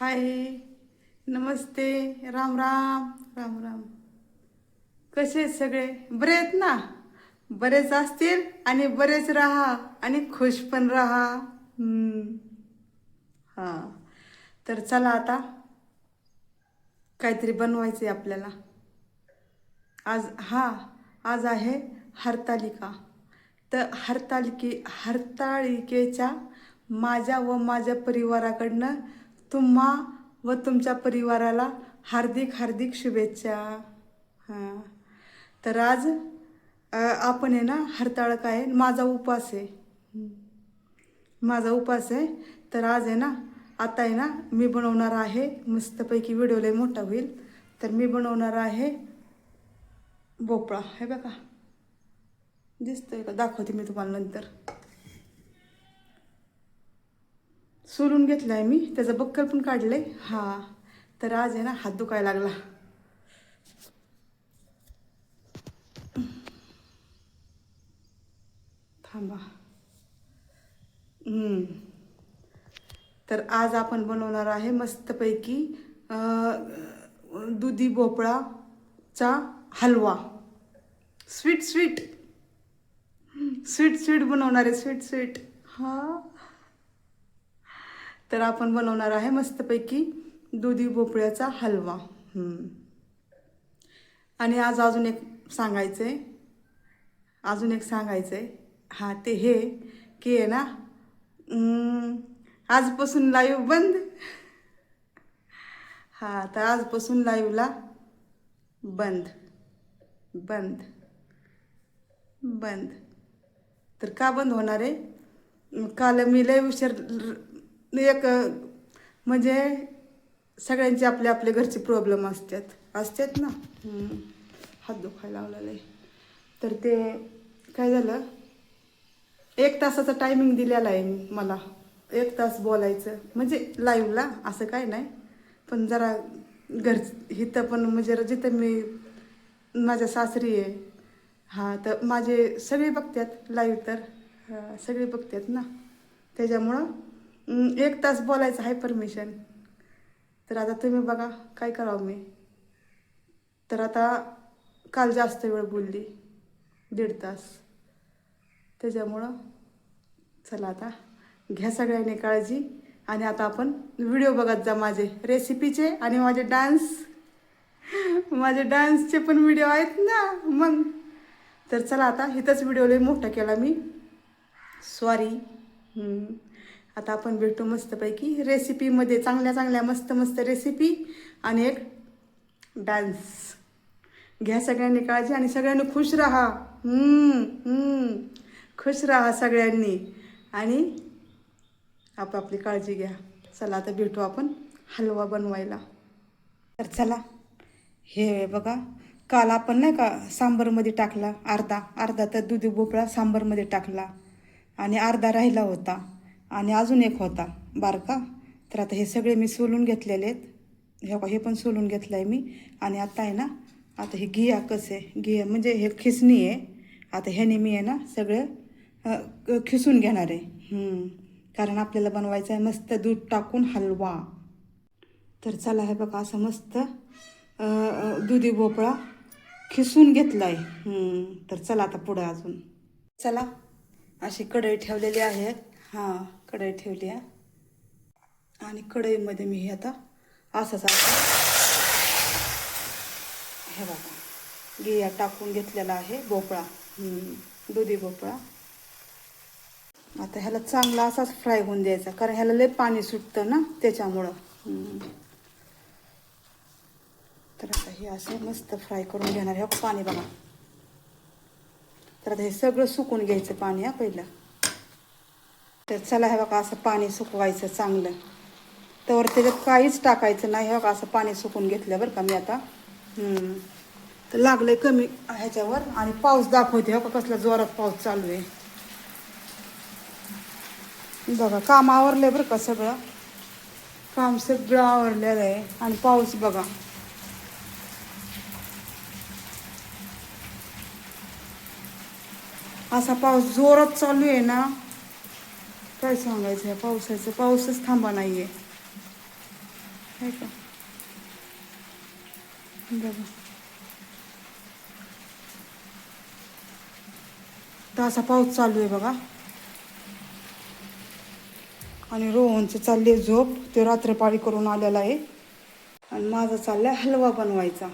हाय नमस्ते राम राम राम राम. कसे सगळे? बरे आहेत ना? बरेच असतील आणि बरेच राहा आणि खुश पण राहा. हां. तर चला आता. काहीतरी बनवायचं आहे आपल्याला. आज हा आज आहे हरतालिका. तर हरतालिके हरताळिकेच्या माझ्या व माझ्या परिवाराकडनं तुम्हा व तुमच्या परिवाराला हार्दिक हार्दिक शुभेच्छा. हां. तर आज आपण आहे ना हरताळ काय माझा उपवास आहे. माझा उपवास आहे. तर आज आहे ना आता आहे ना मी बनवणार आहे मस्तपैकी व्हिडिओ लय मोठा होईल. तर मी बनवणार आहे भोपळा. हे बघा. दिसतोय का? दाखवते मी तुम्हाला नंतर. सोलून घेतलाय मी. त्याचं बक्कल पण काढलंय. हा तर आज आहे ना हात दुखायला लागला. थांबा. तर आज आपण बनवणार आहे मस्तपैकी दुधी भोपळाचा हलवा. स्वीट स्वीट स्वीट स्वीट बनवणार आहे. स्वीट स्वीट हां. तर आपण बनवणार आहे मस्तपैकी दुधी भोपळ्याचा हलवा. आणि आज अजून एक सांगायचं आहे अजून एक सांगायचं आहे हां ते हे की आहे ना आजपासून लाईव्ह बंद. हां तर आजपासून लाईव्हला बंद. बंद. बंद. तर का बंद होणार आहे? काल मी लय उशीर एक म्हणजे सगळ्यांचे आपले आपले घरचे प्रॉब्लेम असतात. असतात ना. हात दुखायला लावलेला. आहे तर ते काय झालं? एक तासाचा टायमिंग दिलेला आहे मला. एक तास बोलायचं. म्हणजे लाईव्हला असं काय नाही. पण जरा घर इथं पण म्हणजे जिथं मी माझ्या सासरी आहे. हां तर माझे सगळे बघतात लाईव्ह तर. सगळे बघतात ना. त्याच्यामुळं एक तास बोलायचं आहे परमिशन तर आता तुम्ही बघा काय करावं मी? तर आता काल जास्त वेळ बोलली दीड तास. त्याच्यामुळं चला आता घ्या सगळ्यांनी काळजी आणि आता आपण व्हिडिओ बघत जा माझे रेसिपीचे आणि माझे डान्स माझे डान्सचे पण व्हिडिओ आहेत ना मग. तर चला आता इथंच व्हिडिओ लई मोठा केला मी. सॉरी आता आपण भेटू मस्तपैकी. रेसिपीमध्ये चांगल्या चांगल्या मस्त मस्त रेसिपी आणि एक डान्स घ्या सगळ्यांनी काळजी आणि सगळ्यांनी खुश राहा. खुश राहा सगळ्यांनी. आणि आपापली काळजी घ्या. चला आता भेटू आपण हलवा बनवायला. तर चला हे बघा काल आपण नाही का सांबरमध्ये टाकला अर्धा. अर्धा तर दुधी भोपळा सांबरमध्ये टाकला आणि अर्धा राहिला होता. आणि अजून एक होता. बारका. तर आता हे सगळे मी सोलून घेतलेले आहेत. हे हे पण सोलून घेतलं आहे मी. आणि आता आहे ना आता हे घिया कसं? आहे घिया म्हणजे हे खिसणी आहे. आता ह्याने मी आहे ना सगळं खिसून घेणार आहे. कारण आपल्याला बनवायचं आहे मस्त दूध टाकून हलवा. तर चला हे बघा असं मस्त दुधी भोपळा खिसून घेतला आहे तर चला आता पुढं अजून. चला अशी कढई ठेवलेली आहे. हां कढई ठेवली आहे. आणि कढईमध्ये मी हे आता असंच असं हे बघा गिया टाकून घेतलेला आहे भोपळा दुधी भोपळा. आता ह्याला चांगला असाच फ्राय होऊन द्यायचा कारण ह्याला लय पाणी सुटतं ना त्याच्यामुळं. तर आता हे असं मस्त फ्राय करून घेणार हे पाणी बघा. तर आता हे सगळं सुकून घ्यायचं पाणी हा पहिलं. तर चला हे बघा असं पाणी सुकवायचं चांगलं. तर त्याच्यात काहीच टाकायचं नाही हे बघा असं पाणी सुकून घेतलं बरं का मी आता. तर तर लागलंय कमी ह्याच्यावर आणि पाऊस दाखवते हो का कसला जोरात पाऊस चालू आहे. बघा काम आवरलंय बरं का सगळं. काम सगळं आवरलेलं आहे आणि पाऊस बघा. असा पाऊस जोरात चालू आहे ना काय सांगायचं आहे? पावसाचं पाऊसच थांबा नाही आहे का? बघा. तर असा पाऊस चालू आहे बघा. आणि रोहनचं चालले आहे झोप. ते रात्रपाळी करून आलेला आहे. आणि माझा चाललंय हलवा बनवायचा.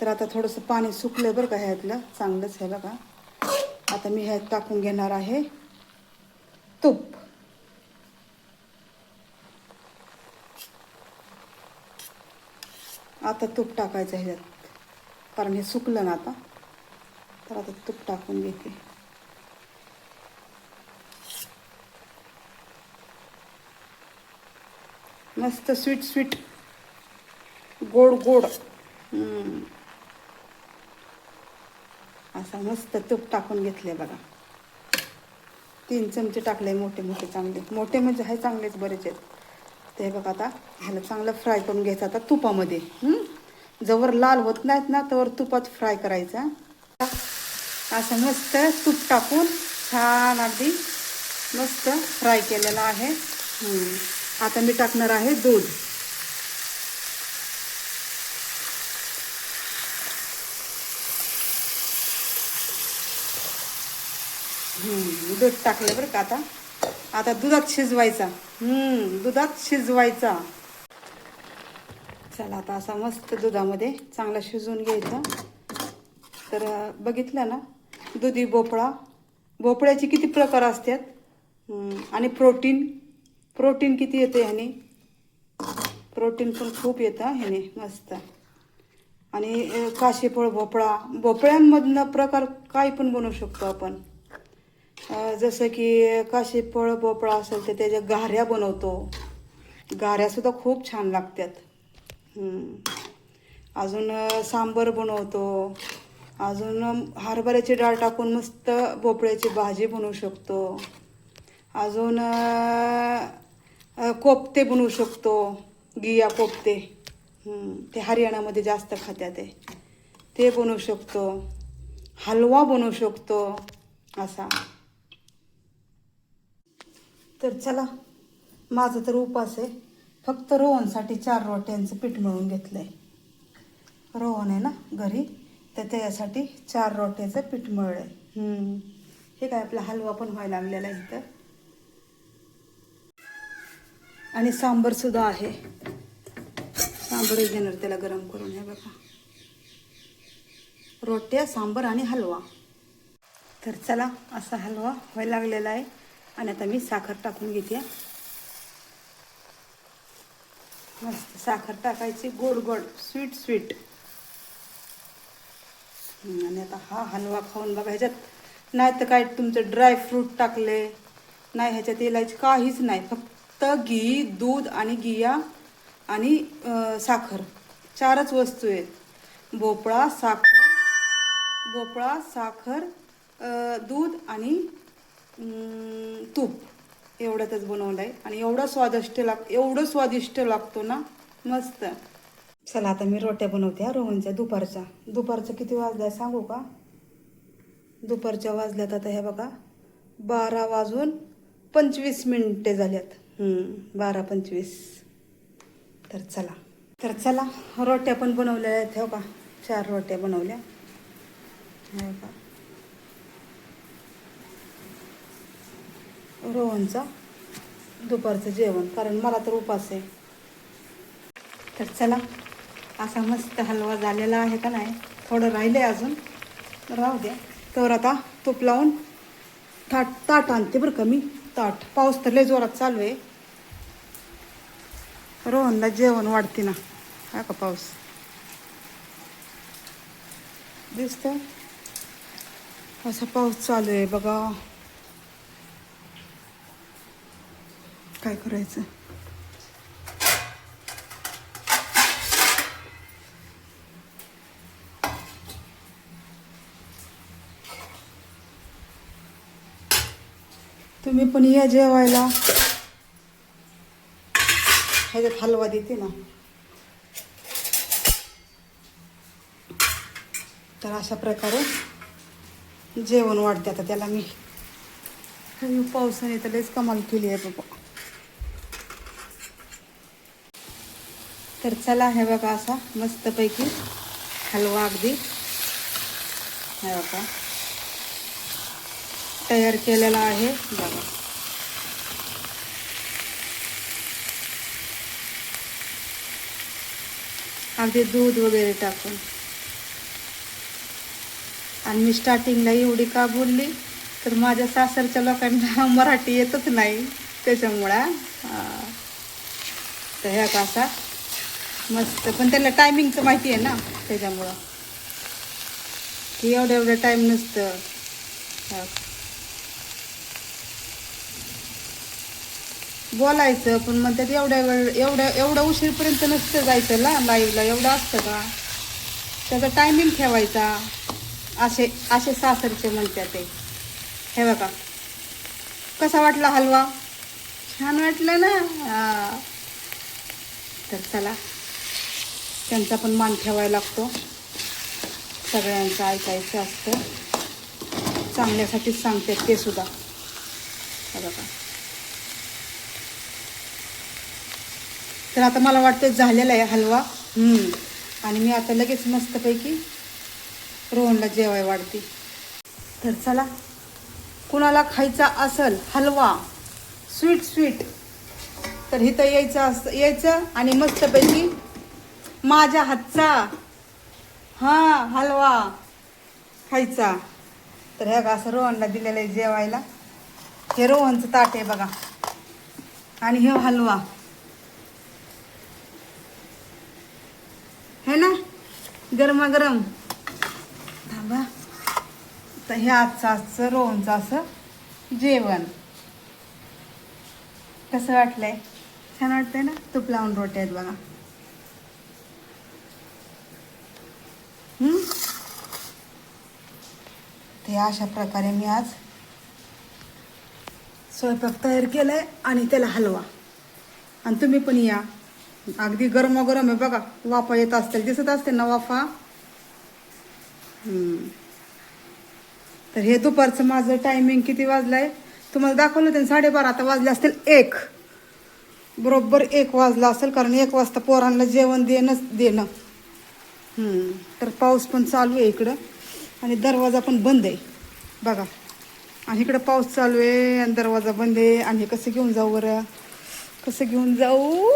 तर आता थोडंसं पाणी सुकलं बरं का ह्यातलं. चांगलंच आहे बघा. आता मी ह्यात टाकून घेणार आहे. तूप आता तूप टाकायचं ह्याच्यात. कारण हे सुकलं ना आता. तर आता तूप टाकून घेते. मस्त स्वीट स्वीट. गोड गोड. असा मस्त तूप टाकून घेतले बघा. तीन चमचे टाकले मोठे मोठे चांगले. मोठे म्हणजे आहे चांगलेच बरेच आहेत. ते बघा आता ह्याला चांगलं फ्राय करून घ्यायचं आता तुपामध्ये. जवळ लाल होत नाहीत ना तवर तुपात फ्राय करायचा. असं मस्त तूप टाकून छान अगदी मस्त फ्राय केलेला आहे. आता मी टाकणार आहे दूध. हम्म, दूध टाकलं बरं का आता? आता दुधात शिजवायचा. हम्म, दुधात शिजवायचा. चला आता असा मस्त दुधामध्ये चांगला शिजवून घ्यायचा. तर बघितलं ना दुधी भोपळा. भोपळ्याचे किती प्रकार असतात? आणि प्रोटीन. प्रोटीन किती येते ह्याने? प्रोटीन पण खूप येतं ह्याने मस्त. आणि काशीफळ भोपळा. भोपळ्यांमधनं प्रकार काही पण बनवू शकतो आपण. जसं की काशीफळ भोपळा असेल तर त्याच्या गाऱ्या बनवतो. गाऱ्यासुद्धा खूप छान लागतात. अजून सांबर बनवतो. अजून हरभऱ्याची डाळ टाकून मस्त भोपळ्याची भाजी बनवू शकतो. अजून कोफ्ते बनवू शकतो. गिया कोफ्ते. ते हरियाणामध्ये जास्त खात्यात आहे ते बनवू शकतो. हलवा बनवू शकतो. असा. तर चला. माझं तर उपास आहे. फक्त रोहनसाठी चार रोट्यांचं पीठ मळून घेतलं आहे रोहन आहे ना घरी? तर त्याच्यासाठी चार रोट्याचं पीठ मळलं आहे हे काय आपला हलवा पण व्हायला लागलेला आहे इथं? आणि सांबरसुद्धा आहे. सांबरही देणार त्याला गरम करून हे बघा. रोट्या सांबर आणि हलवा. तर चला असा हलवा व्हायला लागलेला आहे. आणि आता मी साखर टाकून घेते. मस्त साखर टाकायची गोड गोड स्वीट स्वीट आणि आता हा हलवा खाऊन बघा ह्याच्यात नाही तर काय तुमचं ड्रायफ्रूट टाकले नाही ह्याच्यात इलायची काहीच नाही फक्त घी दूध आणि गिया आणि साखर. चारच वस्तू आहेत. भोपळा साखर भोपळा साखर दूध आणि तूप एवढ्यातच बनवलं आहे आणि एवढं स्वादिष्ट लाग एवढं स्वादिष्ट लागतो ना मस्त. चला आता मी रोट्या बनवते हा रोहनच्या दुपारच्या. दुपारचं किती वाजल्या सांगू का? दुपारच्या वाजल्यात आता हे बघा बारा वाजून पंचवीस मिनटे झाल्यात. बारा पंचवीस. तर चला तर चला रोट्या पण बनवल्या आहेत हो का? चार रोट्या बनवल्या. हो का रोहनचा दुपारचं जेवण कारण मला तर उपास आहे. तर चला असा मस्त हलवा झालेला आहे का नाही थोडं राहिलं आहे अजून. राहू द्या. तर आता तूप लावून ताट ताट आणते बरं का मी. ताट. पाऊस तर लय जोरात चालू आहे. रोहनला जेवण वाढते ना. हा का पाऊस? दिसतं असा पाऊस चालू आहे बघा. काय करायचं? तुम्ही पण या जेवायला. ह्याच्यात हलवा देते ना. तर अशा प्रकारे जेवण वाढते आता त्याला मी. पावसाने तर लयच कमाल केली आहे बाबा. तर चला हे बघा असा मस्तपैकी हलवा अगदी. हे बघा. तयार केलेला आहे. बघा. अगदी दूध वगैरे टाकून. आणि मी स्टार्टिंगला एवढी का बोलली? तर माझ्या सासरच्या लोकांना मराठी येतच नाही. त्याच्यामुळं तर ह्या कासा मस्त. पण त्याला टायमिंगचं माहिती आहे ना त्याच्यामुळं. की एवढं एवढं टाईम नसतं. बोलायचं पण मग त्यात एवढ्या वेळ एवढ्या एवढं उशीरपर्यंत नसतं जायचं ना लाईव्हला एवढं असतं का? त्याचा टायमिंग ठेवायचा. असे असे सासरचे म्हणतात ते. हे बघा. कसा वाटला हलवा? छान वाटलं ना? तर चला. त्यांचा पण मान ठेवायला लागतो. सगळ्यांचं ऐकायचं असतं. चांगल्यासाठीच सांगतात ते सुद्धा. बघा. तर आता मला वाटतं झालेला आहे हलवा. आणि मी आता लगेच मस्तपैकी रोहनला जेवाय वाढते. तर चला. कुणाला खायचा असल हलवा स्वीट स्वीट तर इथं यायचं असं यायचं आणि मस्तपैकी माझ्या हातचा. हां हलवा खायचा. तर ह्या का असं रोहनला दिलेलं आहे जेवायला. हे रोहनचं ताट आहे बघा. आणि हे हलवा. हे ना गरमागरम. थांबा. तर हे आजचं आजचं रोहनचं असं जेवण. कसं वाटलंय? छान वाटतंय ना? तूप लावून रोट्या आहेत बघा. ते अशा प्रकारे मी आज स्वयंपाक तयार केलाय आणि त्याला हलवा. आणि तुम्ही पण या. अगदी गरमागरम आहे बघा वाफा येत असतील दिसत असते ना वाफा? तर हे दुपारचं माझं टायमिंग किती वाजलंय? तुम्हाला दाखवलं होतं साडेबारा आता वाजले असतील एक. बरोबर एक वाजला असेल कारण एक वाजता पोरांना जेवण देणंच देणं. तर पाऊस पण चालू आहे इकडं. आणि दरवाजा पण बंद आहे. बघा. आणि इकडं पाऊस चालू आहे आणि दरवाजा बंद आहे. आणि कसं घेऊन जाऊ बरं? कसं घेऊन जाऊ?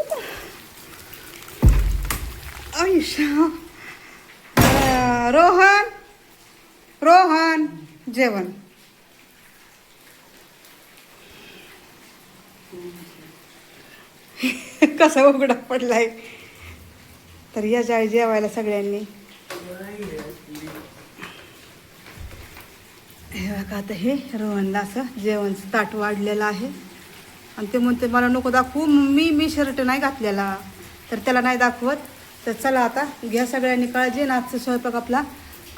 आयुष्या रोहन. रोहन. जेवण. कसा उघडा पडलाय? तर या जाळी जेवायला सगळ्यांनी. हे बघा आता हे रोहनला असं जेवणचं ताट वाढलेलं आहे. आणि ते म्हणते मला नको दाखवू मी मी शर्ट नाही घातलेला. तर त्याला नाही दाखवत. तर चला आता घ्या सगळ्यांनी काळजी ना आजचा स्वयंपाक आपला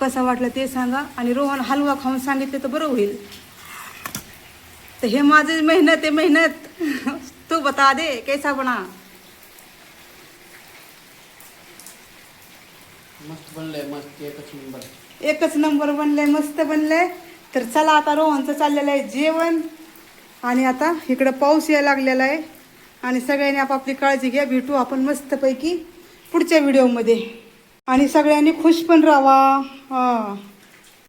कसा वाटला ते सांगा. आणि रोहन हलवा खाऊन सांगितले तर बरं होईल. तर हे माझी मेहनत आहे मेहनत. तू बता दे कैसा बना मस्त बनलंय मस्त एकच नंबर एकच नंबर बनलंय मस्त बनलंय. तर चला आता रोहनचं चाललेलं आहे जेवण. आणि आता इकडं पाऊस यायला लागलेला आहे. आणि सगळ्यांनी आपापली काळजी घ्या भेटू आपण मस्तपैकी पुढच्या व्हिडिओमध्ये आणि सगळ्यांनी खुश पण राहा. हां.